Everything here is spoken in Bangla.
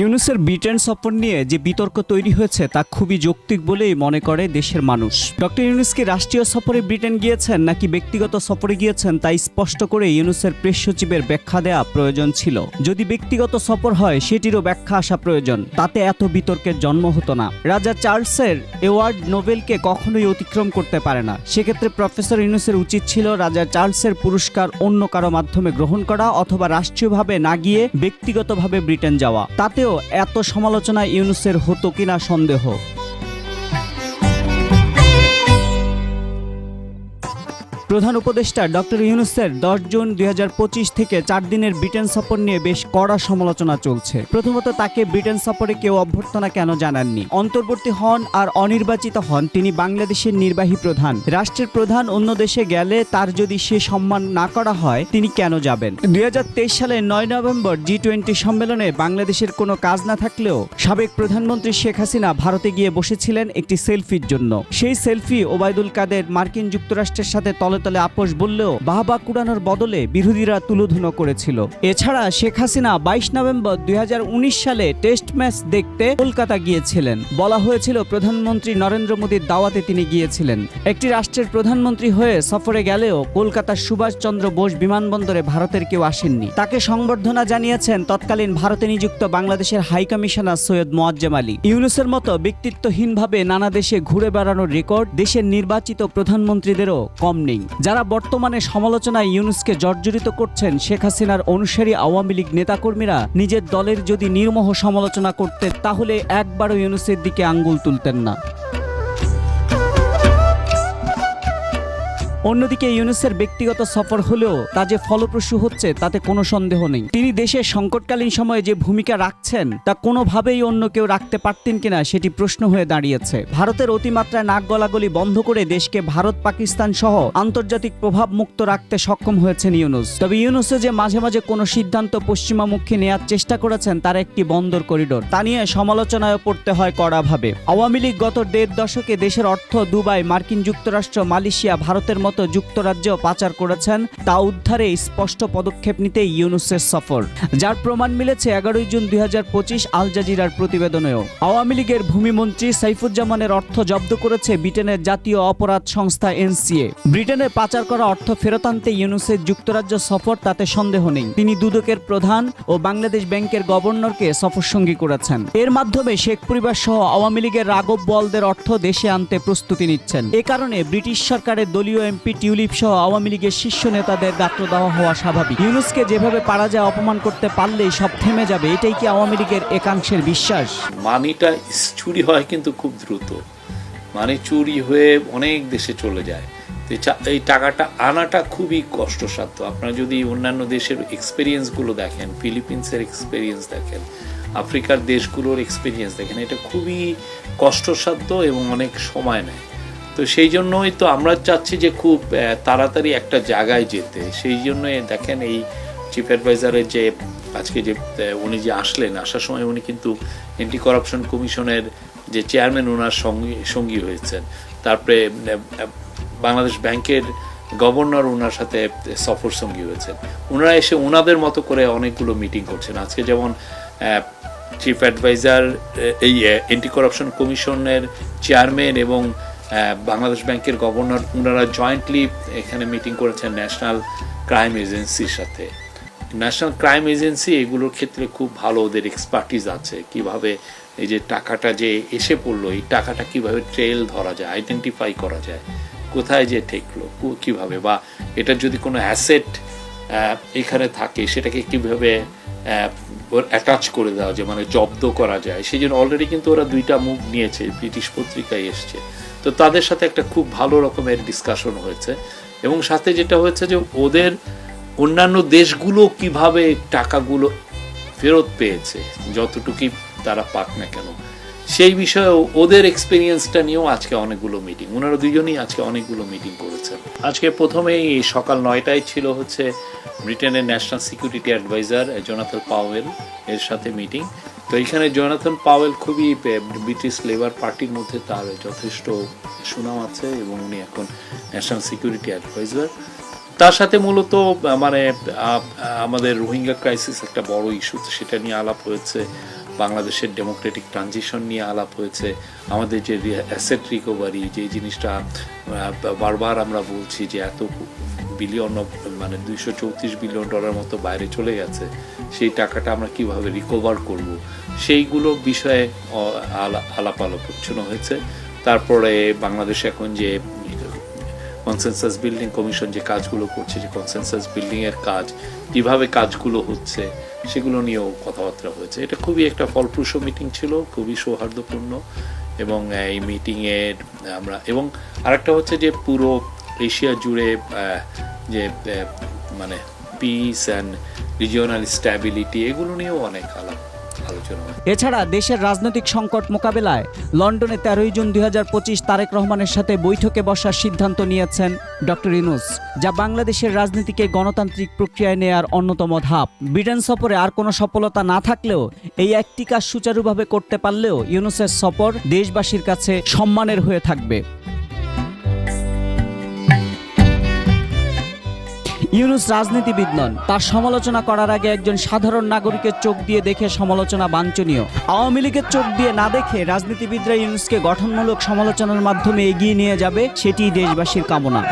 ইউনুসের ব্রিটেন সফর নিয়ে যে বিতর্ক তৈরি হয়েছে তা খুবই যৌক্তিক বলেই মনে করে দেশের মানুষ। ডক্টর ইউনুস কি রাষ্ট্রীয় সফরে ব্রিটেন গিয়েছেন নাকি ব্যক্তিগত সফরে গিয়েছেন তা স্পষ্ট করে ইউনুসের প্রেস সচিবের ব্যাখ্যা দেওয়া প্রয়োজন ছিল। যদি ব্যক্তিগত সফর হয়, সেটিরও ব্যাখ্যা আসা প্রয়োজন। তাতে এত বিতর্কের জন্ম হতো না। রাজা চার্লসের এওয়ার্ড নোবেলকে কখনোই অতিক্রম করতে পারে না। সেক্ষেত্রে প্রফেসর ইউনুসের উচিত ছিল রাজা চার্লসের পুরস্কার অন্য কারও মাধ্যমে গ্রহণ করা অথবা রাষ্ট্রীয়ভাবে না গিয়ে ব্যক্তিগতভাবে ব্রিটেন যাওয়া। তাতেও এত সমালোচনা ইউনুসের হতো কিনা সন্দেহ। প্রধান উপদেষ্টা ডক্টর ইউনুসের দশ জুন দুই হাজার পঁচিশ থেকে চার দিনের ব্রিটেন সফর নিয়ে বেশ কড়া সমালোচনা চলছে। প্রথমত তাকে ব্রিটেন সফরে কেউ অভ্যর্থনা কেন জানাননি? অন্তর্বর্তী হন আর অনির্বাচিত হন তিনি বাংলাদেশের নির্বাহী প্রধান। রাষ্ট্রের প্রধান অন্য দেশে গেলে তার যদি সে সম্মান না করা হয়, তিনি কেন যাবেন? দুই সালের নয় নভেম্বর জি টোয়েন্টি সম্মেলনে বাংলাদেশের কোনো কাজ না থাকলেও সাবেক প্রধানমন্ত্রী শেখ হাসিনা ভারতে গিয়ে বসেছিলেন একটি সেলফির জন্য। সেই সেলফি ওবায়দুল কাদের মার্কিন যুক্তরাষ্ট্রের সাথে তলে তলে আপোষ বললেও বাহবা কুড়ানোর বদলে বিরোধীরা তুলোধুনো করেছিল। এছাড়া শেখ হাসিনা বাইশ নভেম্বর দুই হাজার উনিশ সালে টেস্ট ম্যাচ দেখতে কলকাতা গিয়েছিলেন। বলা হয়েছিল প্রধানমন্ত্রী নরেন্দ্র মোদীর দাওয়াতে তিনি গিয়েছিলেন। একটি রাষ্ট্রের প্রধানমন্ত্রী হয়ে সফরে গেলেও কলকাতার সুভাষচন্দ্র বোস বিমানবন্দরে ভারতের কেউ আসেননি। তাকে সংবর্ধনা জানিয়েছেন তৎকালীন ভারতে নিযুক্ত বাংলাদেশের হাই কমিশনার সৈয়দ মোয়াজ্জেম আলী। ইউনুসের মতো ব্যক্তিত্বহীনভাবে নানা দেশে ঘুরে বেড়ানোর রেকর্ড দেশের নির্বাচিত প্রধানমন্ত্রীদেরও কম নেই। যারা বর্তমানে সমালোচনায় ইউনুসকে জর্জরিত করছেন, শেখ হাসিনার অনুসারী আওয়ামী লীগ নেতাকর্মীরা নিজের দলের যদি নির্মহ সমালোচনা করতেন, তাহলে একবারও ইউনুসের দিকে আঙ্গুল তুলতেন না। অন্যদিকে ইউনুসের ব্যক্তিগত সফর হলেও তা যে ফলপ্রসূ হচ্ছে তাতে কোনো সন্দেহ নেই। তিনি দেশের সংকটকালীন সময়ে যে ভূমিকা রাখছেন, তা কোনোভাবেই অন্য কেউ রাখতে পারতেন কিনা সেটি প্রশ্ন হয়ে দাঁড়িয়েছে। ভারতের অতিমাত্রায় নাক গলাগলি বন্ধ করে দেশকে ভারত, পাকিস্তান সহ আন্তর্জাতিক প্রভাব মুক্ত রাখতে সক্ষম হয়েছেন ইউনুস। তবে ইউনুসে যে মাঝে মাঝে কোনো সিদ্ধান্ত পশ্চিমামুখী নেয়ার চেষ্টা করেছেন, তার একটি বন্দর করিডোর। তা নিয়ে সমালোচনায় পড়তে হয় কড়াভাবে। আওয়ামী লীগ গত দেড় দশকে দেশের অর্থ দুবাই, মার্কিন যুক্তরাষ্ট্র, মালয়েশিয়া, ভারতের মতো যুক্তরাজ্য পাচার করেছেন, তা উদ্ধারে স্পষ্ট পদক্ষেপ নিতে ইউনুসের সফর। যার প্রমাণ মিলেছে এগারোই জুন দুই আল জাজিরার প্রতিবেদনেও। আওয়ামী লীগের ভূমিমন্ত্রী সাইফুজ্জামানের অর্থ জব্দ করেছে ব্রিটেনের জাতীয় অপরাধ সংস্থা এনসিএ। ব্রিটেনে পাচার করা অর্থ ফেরত আনতে ইউনুসের যুক্তরাজ্য সফর তাতে সন্দেহ নেই। তিনি দুদকের প্রধান ও বাংলাদেশ ব্যাংকের গভর্নরকে সফরসঙ্গী করেছেন। এর মাধ্যমে শেখ পরিবার সহ আওয়ামী লীগের রাগব বলদের অর্থ দেশে আনতে প্রস্তুতি নিচ্ছেন। এ কারণে ব্রিটিশ সরকারের দলীয় এমপি টিউলিপ সহ আওয়ামী লীগের শীর্ষ নেতাদের গাত্র দেওয়া হওয়া স্বাভাবিক। ইউনুসকে যেভাবে পারা যায় অপমান করতে পারলেই সব থেমে যাবে, এটাই কি আওয়ামী লীগের একাংশের বিশ্বাস? মানিটা চুরি হয় কিন্তু খুব দ্রুত। মানে চুরি হয়ে অনেক দেশে চলে যায়। এই টাকাটা আনাটা খুবই কষ্টসাধ্য। আপনারা যদি অন্যান্য দেশের এক্সপিরিয়েন্সগুলো দেখেন ফিলিপিন্সের এক্সপিরিয়েন্স দেখেন, আফ্রিকার দেশগুলোর এক্সপিরিয়েন্স দেখেন, এটা খুবই কষ্টসাধ্য এবং অনেক সময় নেয়। তো সেই জন্যই তো আমরা চাচ্ছি যে খুব তাড়াতাড়ি একটা জায়গায় যেতে। সেই জন্যই দেখেন এই চিফ অ্যাডভাইজারের যে, আজকে যে উনি যে আসলেন, আসার সময় উনি কিন্তু অ্যান্টি করাপশন কমিশনের যে চেয়ারম্যান ওনার সঙ্গী সঙ্গী হয়েছেন। তারপরে বাংলাদেশ ব্যাংকের গভর্নর ওনার সাথে সফর সঙ্গী হয়েছেন। ওনারা এসে ওনাদের মতো করে অনেকগুলো মিটিং করছেন। আজকে যেমন চিফ অ্যাডভাইজার এই অ্যান্টি করাপশন কমিশনের চেয়ারম্যান এবং বাংলাদেশ ব্যাংকের গভর্নর ওনারা জয়েন্টলি এখানে মিটিং করেছেন ন্যাশনাল ক্রাইম এজেন্সির সাথে। ন্যাশনাল ক্রাইম এজেন্সি এগুলোর ক্ষেত্রে খুব ভালো ওদের এক্সপার্টিস আছে। কীভাবে এই যে টাকাটা যে এসে পড়ল, এই টাকাটা কীভাবে ট্রেল ধরা যায় আইডেন্টিফাই করা যায়, কোথায় যে ঠেকলো কীভাবে বা এটার যদি কোনো অ্যাসেট এখানে থাকে, সেটাকে কীভাবে অ্যাটাচ করে দেওয়া যায় মানে জব্দ করা যায় সেই জন্য অলরেডি কিন্তু ওরা দুইটা মুভ নিয়েছে, ব্রিটিশ পত্রিকায় এসছে। তো তাদের সাথে একটা খুব ভালো রকমের ডিসকাশন হয়েছে। এবং সাথে যেটা হয়েছে যে ওদের অন্যান্য দেশগুলো কীভাবে টাকাগুলো ফেরত পেয়েছে, যতটুকুই তারা পাক না কেন। সেই বিষয়ে ওদের এক্সপিরিয়েন্সটা নিয়েও আজকে অনেকগুলো মিটিং ওনারা দুজনেই আজকে অনেকগুলো মিটিং করেছেন। আজকে প্রথমেই সকাল নয়টায় ছিল হচ্ছে ব্রিটেনের national security adviser Jonathan Powell এর সাথে মিটিং তো এখানে জোনাথন পাওয়েল খুবই ব্রিটিশ লেবার পার্টির মধ্যে তার যথেষ্ট সুনাম আছে এবং উনি এখন ন্যাশনাল সিকিউরিটি অ্যাডভাইজার। তার সাথে মূলত মানে আমাদের রোহিঙ্গা ক্রাইসিস একটা বড় ইস্যু সেটা নিয়ে আলাপ হয়েছে। বাংলাদেশের ডেমোক্রেটিক ট্রানজিশন নিয়ে আলাপ হয়েছে। আমাদের যে অ্যাসেট রিকভারি যে জিনিসটা বারবার আমরা বলছি যে এত বিলিয়ন মানে দুইশো চৌত্রিশ বিলিয়ন ডলার মতো বাইরে চলে গেছে, সেই টাকাটা আমরা কীভাবে রিকভার করব? সেইগুলো বিষয়ে আলাপ আলোচনা হয়েছে। তারপরে বাংলাদেশ এখন যে কনসেনসাস বিল্ডিং কমিশন যে কাজগুলো করছে, যে কনসেনসাস বিল্ডিংয়ের কাজ, কীভাবে কাজগুলো হচ্ছে, সেগুলো নিয়েও কথাবার্তা হয়েছে। এটা খুবই একটা ফলপ্রসূ মিটিং ছিল, খুবই সৌহার্দ্যপূর্ণ এবং এই মিটিংয়ের আমরা, এবং আরেকটা হচ্ছে যে পুরো এশিয়া জুড়ে যে মানে পিস অ্যান্ড রিজিওনাল স্ট্যাবিলিটি এগুলো নিয়েও অনেক আলাপ এছাড়া দেশের রাজনৈতিক সংকট মোকাবেলায় লন্ডনে তেরোই জুন দুই তারেক রহমানের সাথে বৈঠকে বসার সিদ্ধান্ত নিয়েছেন ডক্টর ইনুস যা বাংলাদেশের রাজনীতিকে গণতান্ত্রিক প্রক্রিয়ায় নেয়ার অন্যতম ধাপ। ব্রিটেন সফরে আর কোনো সফলতা না থাকলেও এই একটি কাজ সুচারুভাবে করতে পারলেও ইউনুসের সফর দেশবাসীর কাছে সম্মানের হয়ে থাকবে। ইউনুস রাজনীতিবিদ নন। তার সমালোচনা করার আগে একজন সাধারণ নাগরিকের চোখ দিয়ে দেখে সমালোচনা বাঞ্ছনীয়। আওয়ামী লীগের চোখ দিয়ে না দেখে রাজনীতিবিদরা ইউনুসকে গঠনমূলক সমালোচনার মাধ্যমে এগিয়ে নিয়ে যাবে সেটি দেশবাসীর কামনা।